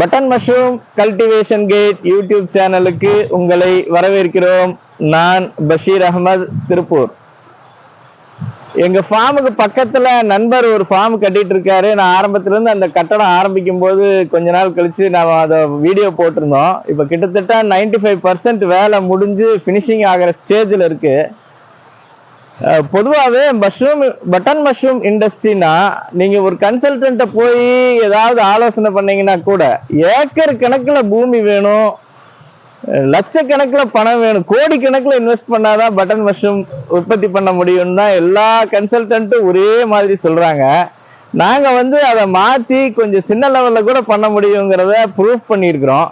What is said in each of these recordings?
Button mushroom cultivation guide YouTube சேனலுக்கு உங்களை வரவேற்கிறோம். நான் பஷீர் அகமது திருப்பூர். எங்க ஃபார்முக்கு பக்கத்துல நண்பர் ஒரு ஃபார்ம் கட்டிட்டு இருக்காரு. நான் ஆரம்பத்துல இருந்து அந்த கட்டடம் ஆரம்பிக்கும் போது கொஞ்ச நாள் கழிச்சு நான் அதை வீடியோ போட்டிருந்தோம். இப்போ கிட்டத்தட்ட 95% ஃபைவ் பர்சன்ட் வேலை முடிஞ்சு ஃபினிஷிங் ஆகிற ஸ்டேஜில் இருக்கு. பொதுவாகவே மஷ்ரூம் பட்டன் மஷ்ரூம் இண்டஸ்ட்ரினா நீங்கள் ஒரு கன்சல்டண்ட்டை போய் ஏதாவது ஆலோசனை பண்ணீங்கன்னா கூட ஏக்கர் கணக்கில் பூமி வேணும் லட்சக்கணக்கில் பணம் வேணும் கோடிக்கணக்கில் இன்வெஸ்ட் பண்ணாதான் பட்டன் மஷ்ரூம் உற்பத்தி பண்ண முடியும்னு தான் எல்லா கன்சல்டன்ட்டும் ஒரே மாதிரி சொல்கிறாங்க நாங்கள் வந்து அதை மாற்றி கொஞ்சம் சின்ன லெவலில் கூட பண்ண முடியுங்கிறத ப்ரூஃப் பண்ணியிருக்கிறோம்.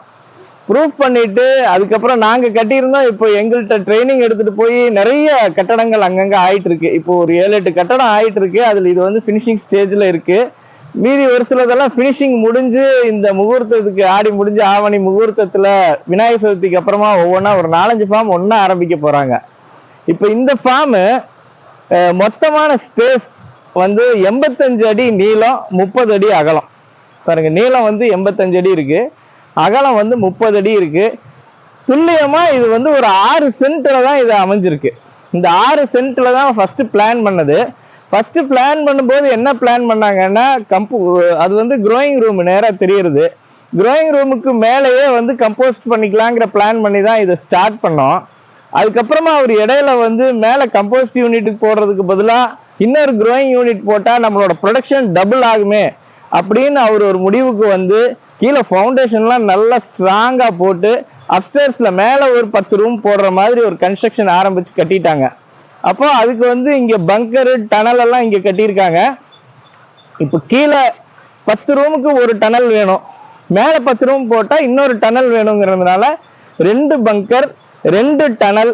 ப்ரூஃப் பண்ணிட்டு அதுக்கப்புறம் நாங்க கட்டியிருந்தோம். இப்போ எங்கள்கிட்ட ட்ரைனிங் எடுத்துட்டு போய் நிறைய கட்டடங்கள் அங்கங்க ஆயிட்டு இருக்கு இப்போ ஒரு ஏழு எட்டு கட்டடம் ஆயிட்டு இருக்கு அதுல இது வந்து ஃபினிஷிங் ஸ்டேஜ்ல இருக்கு. மீதி ஒரு சிலதெல்லாம் ஃபினிஷிங் முடிஞ்சு இந்த முகூர்த்தத்துக்கு ஆடி முடிஞ்சு ஆவணி முகூர்த்தத்துல விநாயகர் சதுர்த்திக்கு அப்புறமா ஒவ்வொன்றா ஒரு நாலஞ்சு ஃபார்ம் ஒன்றா ஆரம்பிக்க போறாங்க. இப்போ இந்த ஃபார்மு மொத்தமான ஸ்பேஸ் வந்து எண்பத்தஞ்சு அடி நீளம் முப்பது அடி அகலம். பாருங்க நீளம் வந்து எண்பத்தஞ்சு அடி இருக்குது அகலம் வந்து முப்பது அடி இருக்கு. துல்லியமா இது வந்து ஒரு ஆறு சென்ட்ல தான் இது அமைஞ்சிருக்கு. இந்த ஆறு சென்ட்ல தான் ஃபர்ஸ்ட் பிளான் பண்ணது. ஃபர்ஸ்ட் பிளான் பண்ணும்போது என்ன பிளான் பண்ணாங்கன்னா கம்பு அது வந்து க்ரோயிங் ரூம் நேராக தெரியுது க்ரோயிங் ரூமுக்கு மேலேயே வந்து கம்போஸ்ட் பண்ணிக்கலாங்கிற பிளான் பண்ணி தான் இதை ஸ்டார்ட் பண்ணோம். அதுக்கப்புறமா அவர் இடையில வந்து மேலே கம்போஸ்ட் யூனிட்டுக்கு போடுறதுக்கு பதிலாக இன்னொரு க்ரோயிங் யூனிட் போட்டால் நம்மளோட ப்ரொடக்ஷன் டபுள் ஆகுமே அப்படின்னு அவர் ஒரு முடிவுக்கு வந்து கீழே ஃபவுண்டேஷன்லாம் நல்லா ஸ்ட்ராங்காக போட்டு அப்ஸ்டேர்ஸில் மேலே ஒரு பத்து ரூம் போடுற மாதிரி ஒரு கன்ஸ்ட்ரக்ஷன் ஆரம்பித்து கட்டிட்டாங்க. அப்போ அதுக்கு வந்து இங்கே பங்கரு டனல் எல்லாம் இங்கே கட்டியிருக்காங்க. இப்போ கீழே பத்து ரூமுக்கு ஒரு டனல் வேணும். மேலே பத்து ரூம் போட்டால் இன்னொரு டனல் வேணுங்கிறதுனால ரெண்டு பங்கர் ரெண்டு டனல்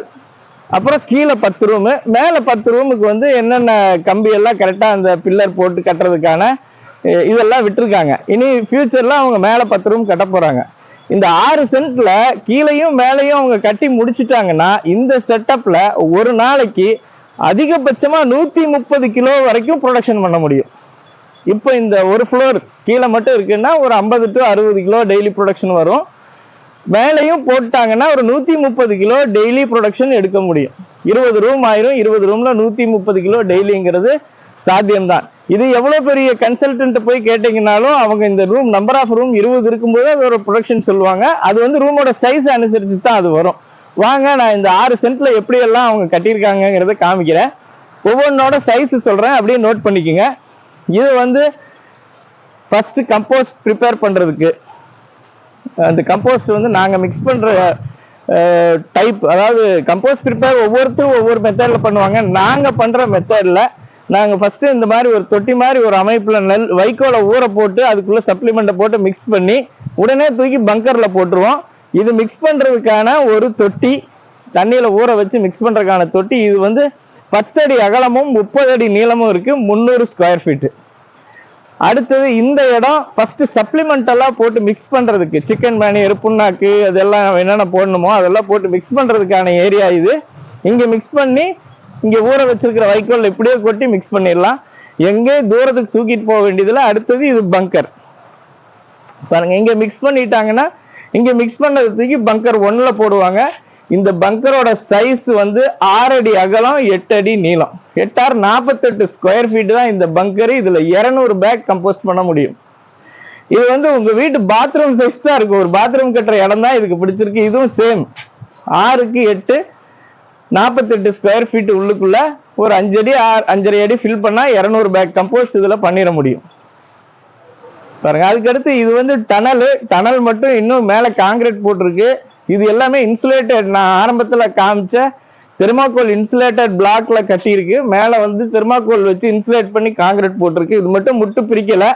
அப்புறம் கீழே பத்து ரூமு மேலே பத்து ரூமுக்கு வந்து என்னென்ன கம்பியெல்லாம் கரெக்டாக அந்த பில்லர் போட்டு கட்டுறதுக்கான இதெல்லாம் விட்டுருக்காங்க. இனி ஃபியூச்சரில் அவங்க மேலே பத்து ரூம் கட்ட போகிறாங்க இந்த ஆறு சென்ட்ல கீழையும் மேலேயும் அவங்க கட்டி முடிச்சிட்டாங்கன்னா இந்த செட்டப்ல ஒரு நாளைக்கு அதிகபட்சமா நூத்தி முப்பது கிலோ வரைக்கும் ப்ரொடக்ஷன் பண்ண முடியும். இப்போ இந்த ஒரு ஃப்ளோர் கீழே மட்டும் இருக்குன்னா ஒரு ஐம்பது டு அறுபது கிலோ டெய்லி ப்ரொடக்ஷன் வரும். மேலையும் போட்டாங்கன்னா ஒரு நூத்தி முப்பது கிலோ டெய்லி ப்ரொடக்ஷன் எடுக்க முடியும். இருபது ரூம் ஆயிரும். இருபது ரூம்ல நூத்தி முப்பது கிலோ டெய்லிங்கிறது சாத்தியம்தான். இது எவ்வளோ பெரிய கன்சல்டன்ட் போய் கேட்டிங்கனாலும் அவங்க இந்த ரூம் நம்பர் ஆஃப் ரூம் இருபது இருக்கும்போது அது ஒரு ப்ரொடக்ஷன் சொல்லுவாங்க. அது வந்து ரூமோட சைஸ் அனுசரித்து தான் அது வரும். வாங்க நான் இந்த ஆறு சென்ட்ல எப்படியெல்லாம் அவங்க கட்டியிருக்காங்கங்கிறத காமிக்கிறேன். ஒவ்வொன்றோட சைஸ் சொல்கிறேன் அப்படியே நோட் பண்ணிக்கோங்க. இது வந்து ஃபஸ்ட்டு கம்போஸ்ட் ப்ரிப்பேர் பண்ணுறதுக்கு அந்த கம்போஸ்ட் வந்து நாங்கள் மிக்ஸ் பண்ணுற டைப் அதாவது கம்போஸ்ட் ப்ரிப்பேர் ஒவ்வொருத்தரும் ஒவ்வொரு மெத்தடில் பண்ணுவாங்க. நாங்கள் பண்ணுற மெத்தடில் நாங்கள் ஃபஸ்ட்டு இந்த மாதிரி ஒரு தொட்டி மாதிரி ஒரு அமைப்பில் நெல் வைக்கோலை ஊற போட்டு அதுக்குள்ளே சப்ளிமெண்ட்டை போட்டு மிக்ஸ் பண்ணி உடனே தூக்கி பங்கரில் போட்டுருவோம். இது மிக்ஸ் பண்ணுறதுக்கான ஒரு தொட்டி தண்ணியில் ஊற வச்சு மிக்ஸ் பண்ணுறதுக்கான தொட்டி. இது வந்து பத்தடி அகலமும் முப்பது அடி நீளமும் இருக்குது முந்நூறு ஸ்கொயர் ஃபீட்டு அடுத்தது இந்த இடம் ஃபர்ஸ்ட் சப்ளிமெண்ட் எல்லாம் போட்டு மிக்ஸ் பண்றதுக்கு. சிக்கன் மேனியர் புண்ணாக்கு அதெல்லாம் என்னென்ன போடணுமோ அதெல்லாம் போட்டு மிக்ஸ் பண்றதுக்கான ஏரியா இது. இங்க மிக்ஸ் பண்ணி இங்கே ஊற வச்சிருக்கிற வைக்கோல் இப்படியே கொட்டி மிக்ஸ் பண்ணிடலாம். எங்கே தூரத்துக்கு தூக்கிட்டு போக வேண்டியதுல அடுத்தது இது பங்கர் பாருங்க இங்கே மிக்ஸ் பண்ணிட்டாங்கன்னா இங்கே மிக்ஸ் பண்ணதுக்கு தூக்கி பங்கர் ஒன்றில் போடுவாங்க. இந்த பங்கரோட சைஸ் வந்து ஆறு அடி அகலம் எட்டு அடி நீளம். எட்டார் நாற்பத்தெட்டு ஸ்கொயர் ஃபீட் தான் இந்த பங்கர் இதில் இரநூறு பேக் கம்போஸ்ட் பண்ண முடியும். இது வந்து உங்க வீட்டு பாத்ரூம் சைஸ் தான் இருக்கும். ஒரு பாத்ரூம் கட்டுற இடம் தான் இதுக்கு பிடிச்சிருக்கு. இதுவும் சேம் ஆறுக்கு எட்டு நாற்பத்தெட்டு ஸ்கொயர் ஃபீட் உள்ளுக்குள்ள ஒரு அஞ்சு அடி ஆறு அஞ்சரை அடி ஃபில் பண்ணால் இரநூறு பேக் கம்போஸ்ட் இதில் பண்ணிட முடியும். பாருங்க அதுக்கடுத்து இது வந்து டனல் டனல் மட்டும் இன்னும் மேலே காங்கிரீட் போட்டிருக்கு. இது எல்லாமே இன்சுலேட்டட் நான் ஆரம்பத்தில் காமிச்ச தெர்மாக்கோல் இன்சுலேட்டட் பிளாக்ல கட்டியிருக்கு. மேலே வந்து தெர்மாக்கோல் வச்சு இன்சுலேட் பண்ணி காங்கிரீட் போட்டிருக்கு. இது மட்டும் முட்டு பிரிக்கலை.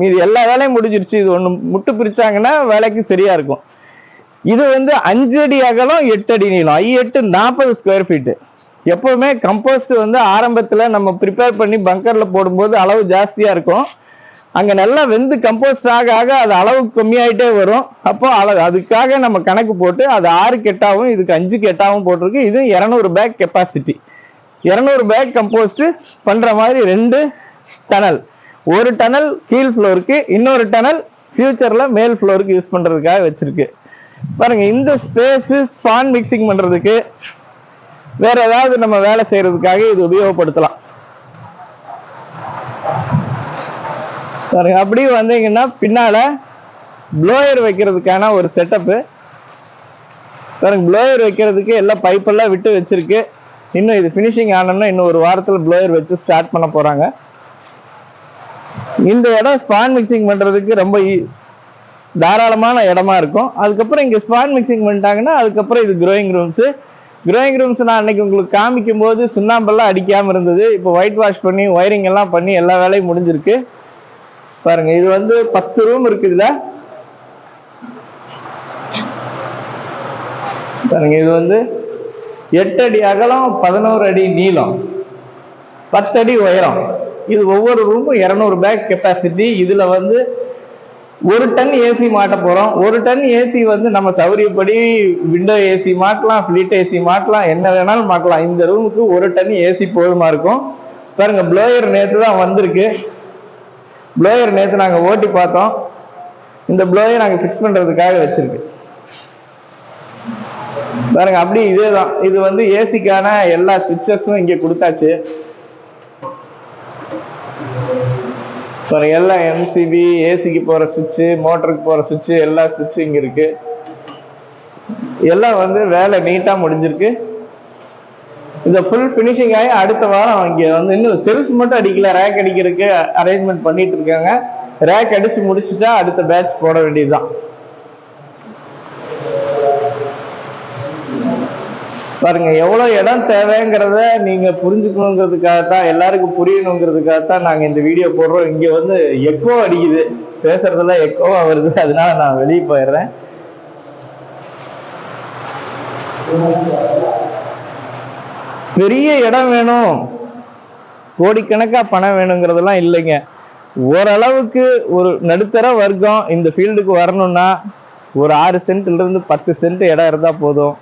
மீது எல்லா வேலையும் முடிஞ்சிருச்சு. இது ஒன்று முட்டு பிரிச்சாங்கன்னா வேலைக்கு சரியா இருக்கும். இது வந்து அஞ்சு அடி அகலம் எட்டு அடி நீளம். ஐ எட்டு நாற்பது ஸ்கொயர் ஃபீட்டு எப்போவுமே கம்போஸ்ட் வந்து ஆரம்பத்தில் நம்ம ப்ரிப்பேர் பண்ணி பங்கரில் போடும்போது அளவு ஜாஸ்தியாக இருக்கும். அங்கே நல்லா வெந்து கம்போஸ்ட் ஆக ஆக அது அளவு கம்மியாயிட்டே வரும். அப்போ அளவு அதுக்காக நம்ம கணக்கு போட்டு அது ஆறு கெட்டாவும் இதுக்கு அஞ்சு கெட்டாவும் போட்டிருக்கு. இது இரநூறு பேக் கெப்பாசிட்டி இரநூறு பேக் கம்போஸ்ட்டு பண்ணுற மாதிரி ரெண்டு டனல் ஒரு டனல் கீழ் ஃப்ளோருக்கு இன்னொரு டனல் ஃப்யூச்சரில் மேல் ஃப்ளோருக்கு யூஸ் பண்ணுறதுக்காக வச்சுருக்கு. பாருங்க இந்த ஸ்பேஸ் ஸ்பான் மிக்சிங் பண்றதுக்கு வேற ஏதாவது நம்ம வேலை செய்யறதுக்காக இது உபயோகப்படுத்தலாம். பாருங்க அப்படியே வந்தீங்கன்னா பின்னால ப்ளோயர் வைக்கிறதுக்கான ஒரு செட்டப்பு பாருங்க ப்ளோயர் வைக்கிறதுக்கு எல்லாம் பைப்பெல்லாம் விட்டு வச்சிருக்கு. இன்னும் இது ஃபினிஷிங் ஆனோம்னா இன்னும் ஒரு வாரத்தில் ப்ளோயர் வச்சு ஸ்டார்ட் பண்ண போறாங்க. இந்த இடம் ஸ்பான் மிக்சிங் பண்றதுக்கு ரொம்ப e- தாராளமான இடமா இருக்கும். அதுக்கப்புறம் இங்கே ஸ்பாட் மிக்சிங் பண்ணிட்டாங்கன்னா அதுக்கப்புறம் இது க்ரோயிங் ரூம்ஸு க்ரோயிங் ரூம்ஸ் நான் அன்னைக்கு உங்களுக்கு காமிக்கும் போது சுண்ணாம்பெல்லாம் அடிக்காம இருந்தது. இப்போ ஒயிட் வாஷ் பண்ணி ஒயரிங் எல்லாம் பண்ணி எல்லா வேலையும் முடிஞ்சிருக்கு. பாருங்க இது வந்து பத்து ரூம் இருக்கு இதுல. பாருங்க இது வந்து எட்டு அடி அகலம் பதினோரு அடி நீளம் பத்து அடி உயரம். இது ஒவ்வொரு ரூமும் இரநூறு பேக் கெப்பாசிட்டி இதுல வந்து ஒரு டன் ஏசி மாட்ட போறோம். ஒரு டன் ஏசி வந்து நம்ம சௌரியப்படி விண்டோ ஏசி மாட்டலாம் ஃபிளிட் ஏசி மாட்டலாம் என்ன வேணாலும் மாட்டலாம். இந்த ரூமுக்கு ஒரு டன் ஏசி போதுமா இருக்கும்? பாருங்க ப்ளோயர் நேற்று தான் வந்திருக்கு. ப்ளோயர் நேற்று நாங்கள் ஓட்டி பார்த்தோம். இந்த ப்ளோயர் நாங்கள் ஃபிக்ஸ் பண்ணுறதுக்காக வச்சிருக்கு. பாருங்க அப்படி இதே தான் இது வந்து ஏசிக்கான எல்லா சுவிட்சஸும் இங்கே கொடுத்தாச்சு. பாருங்க எல்லா எம்சிபி ஏசிக்கு போற சுவிட்சு மோட்டருக்கு போற சுவிட்சு எல்லா சுவிட்சும் இங்க இருக்கு. எல்லாம் வந்து வேலை நீட்டா முடிஞ்சிருக்கு. இந்த ஃபுல் ஃபினிஷிங் ஆகி அடுத்த வாரம் இங்க வந்து இன்னும் செல்ஃப் மட்டும் அடிக்கல ரேக் அடிக்கிறதுக்கு அரேஞ்ச்மெண்ட் பண்ணிட்டு இருக்காங்க. ரேக் அடிச்சு முடிச்சுட்டா அடுத்த பேட்ச் போட வேண்டியதுதான். பாருங்க எவ்வளவு இடம் தேவைங்கிறத நீங்க புரிஞ்சுக்கணுங்கிறதுக்காக தான் எல்லாருக்கும் புரியணுங்கிறதுக்காக தான் நாங்க இந்த வீடியோ போடுறோம். இங்க வந்து எக்கோ அடிக்குது. பேசுறதெல்லாம் எக்கோவா வருது அதனால நான் வெளியே போயிடுறேன். பெரிய இடம் வேணும். கோடிக்கணக்கா பணம் வேணுங்கிறதெல்லாம் இல்லைங்க. ஓரளவுக்கு ஒரு நடுத்தர வர்க்கம் இந்த ஃபீல்டுக்கு வரணும்னா ஒரு ஆறு சென்ட்ல இருந்து பத்து சென்ட் இடம் இருந்தா போதும்.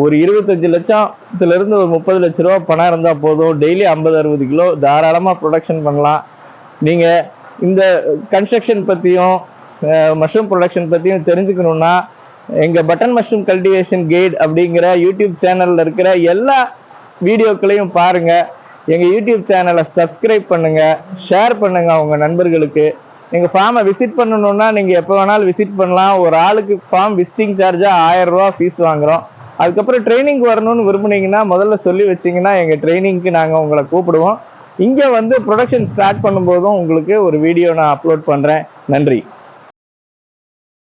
ஒரு இருபத்தஞ்சு லட்சத்துலேருந்து ஒரு முப்பது லட்ச ரூபா பணம் இருந்தால் போதும். டெய்லி ஐம்பது அறுபது கிலோ தாராளமாக ப்ரொடக்ஷன் பண்ணலாம். நீங்கள் இந்த கன்ஸ்ட்ரக்ஷன் பற்றியும் மஷ்ரூம் ப்ரொடக்ஷன் பற்றியும் தெரிஞ்சுக்கணுன்னா எங்கள் பட்டன் மஷ்ரூம் கல்டிவேஷன் கைட் அப்படிங்கிற யூடியூப் சேனலில் இருக்கிற எல்லா வீடியோக்களையும் பாருங்கள் எங்கள் யூடியூப் சேனலை சப்ஸ்கிரைப் பண்ணுங்கள் ஷேர் பண்ணுங்கள் உங்கள் நண்பர்களுக்கு. எங்கள் ஃபார்மை விசிட் பண்ணணுன்னா நீங்கள் எப்போ வேணாலும் விசிட் பண்ணலாம். ஒரு ஆளுக்கு ஃபார்ம் விசிட்டிங் சார்ஜாக ஆயிரம் ரூபா ஃபீஸ் வாங்குறோம். அதுக்கப்புறம் ட்ரைனிங் வரணும்னு விரும்புனீங்கன்னா முதல்ல சொல்லி வச்சீங்கன்னா எங்க ட்ரைனிங்க்கு நாங்கள் உங்களை கூப்பிடுவோம். இங்கே வந்து ப்ரொடக்ஷன் ஸ்டார்ட் பண்ணும்போதும் உங்களுக்கு ஒரு வீடியோ நான் அப்லோட் பண்றேன். நன்றி.